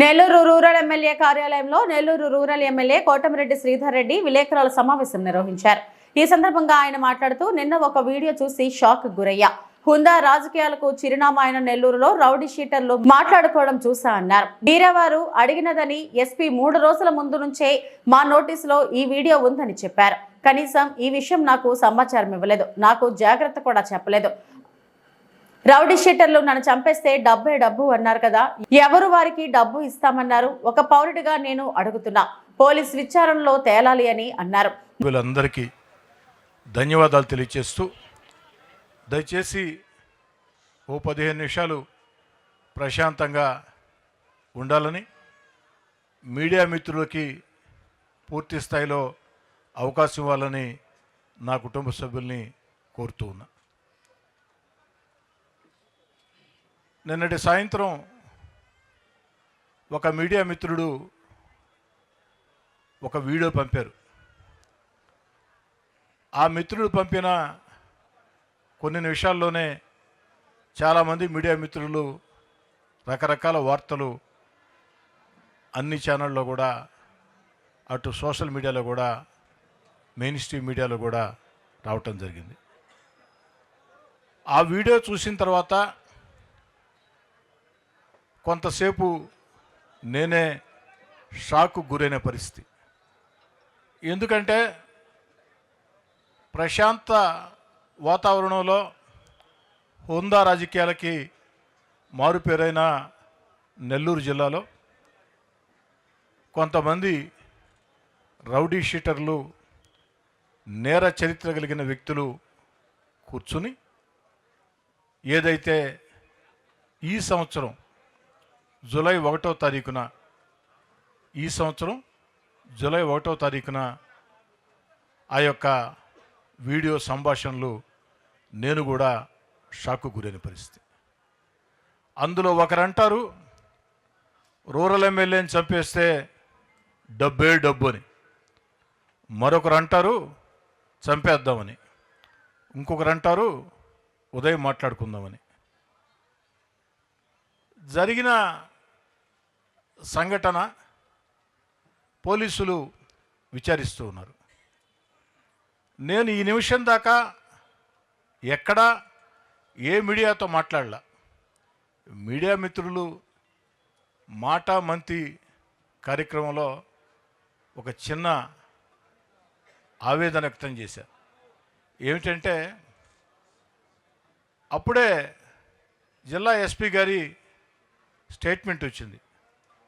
Nellore rural MLA కార్యాలయంలో Nellore rural MLA Kotamreddy Sridhar Reddy విలేకరుల సమావేశం నిర్వహించారు. ఈ సందర్భంగా ఆయన మాట్లాడుతూ నిన్న ఒక వీడియో చూసి షాక్ గురయ్యా. హుందా రాజకీయాలకు చిరునామా అయిన నెల్లూరులో రౌడీ షీటర్లు మాట్లాడుకోవడం చూసా అన్నారు. వీరవారు అడిగినదని ఎస్పీ మూడు రోజుల ముందు నుంచే మా నోటీసులో ఈ వీడియో ఉందని చెప్పారు. కనీసం ఈ విషయం నాకు సమాచారం ఇవ్వలేదు. నాకు జాగ్రత్త కూడా చెప్పలేదు. రౌడీ షీటర్లు నన్ను చంపేస్తే డబ్బే డబ్బు అన్నారు కదా. ఎవరు వారికి డబ్బు ఇస్తామన్నారు? ఒక పౌరుడిగా నేను అడుగుతున్నా. పోలీస్ విచారణలో తేలాలి అని అన్నారు. వీళ్ళందరికీ ధన్యవాదాలు తెలియచేస్తూ దయచేసి ఓ పదిహేను నిమిషాలు ప్రశాంతంగా ఉండాలని మీడియా మిత్రులకి పూర్తి స్థాయిలో అవకాశం ఇవ్వాలని నా కుటుంబ సభ్యుల్ని కోరుతూ ఉన్నా. నిన్నటి సాయంత్రం ఒక మీడియా మిత్రుడు ఒక వీడియో పంపారు. ఆ మిత్రుడు పంపిన కొన్ని నిమిషాల్లోనే చాలామంది మీడియా మిత్రులు రకరకాల వార్తలు అన్ని ఛానళ్ళలో కూడా అటు సోషల్ మీడియాలో కూడా మెయిన్ స్ట్రీమ్ మీడియాలో కూడా రావటం జరిగింది. ఆ వీడియో చూసిన తర్వాత కొంతసేపు నేనే షాకు గురైన పరిస్థితి. ఎందుకంటే ప్రశాంత వాతావరణంలో హోందా రాజకీయాలకి మారుపేరైన నెల్లూరు జిల్లాలో కొంతమంది రౌడీ షీటర్లు నేర చరిత్ర కలిగిన వ్యక్తులు కూర్చుని ఏదైతే ఈ సంవత్సరం జూలై ఒకటో తారీఖున ఈ సంవత్సరం జూలై ఒకటో తారీఖున ఆ యొక్క వీడియో సంభాషణలు నేను కూడా షాకు గురైన పరిస్థితి. అందులో ఒకరంటారు రూరల్ ఎమ్మెల్యేని చంపేస్తే డబ్బే డబ్బు అని. మరొకరు అంటారు చంపేద్దామని ఇంకొకరు అంటారు ఉదయం మాట్లాడుకుందామని జరిగిన సంఘటన పోలీసులు విచారిస్తూ ఉన్నారు. నేను ఈ నిమిషం దాకా ఎక్కడా ఏ మీడియాతో మాట్లాడలా. మీడియా మిత్రులు మాటా మంతి కార్యక్రమంలో ఒక చిన్న ఆవేదన వ్యక్తం చేశారు ఏమిటంటే అప్పుడే జిల్లా ఎస్పీ గారి స్టేట్మెంట్ వచ్చింది.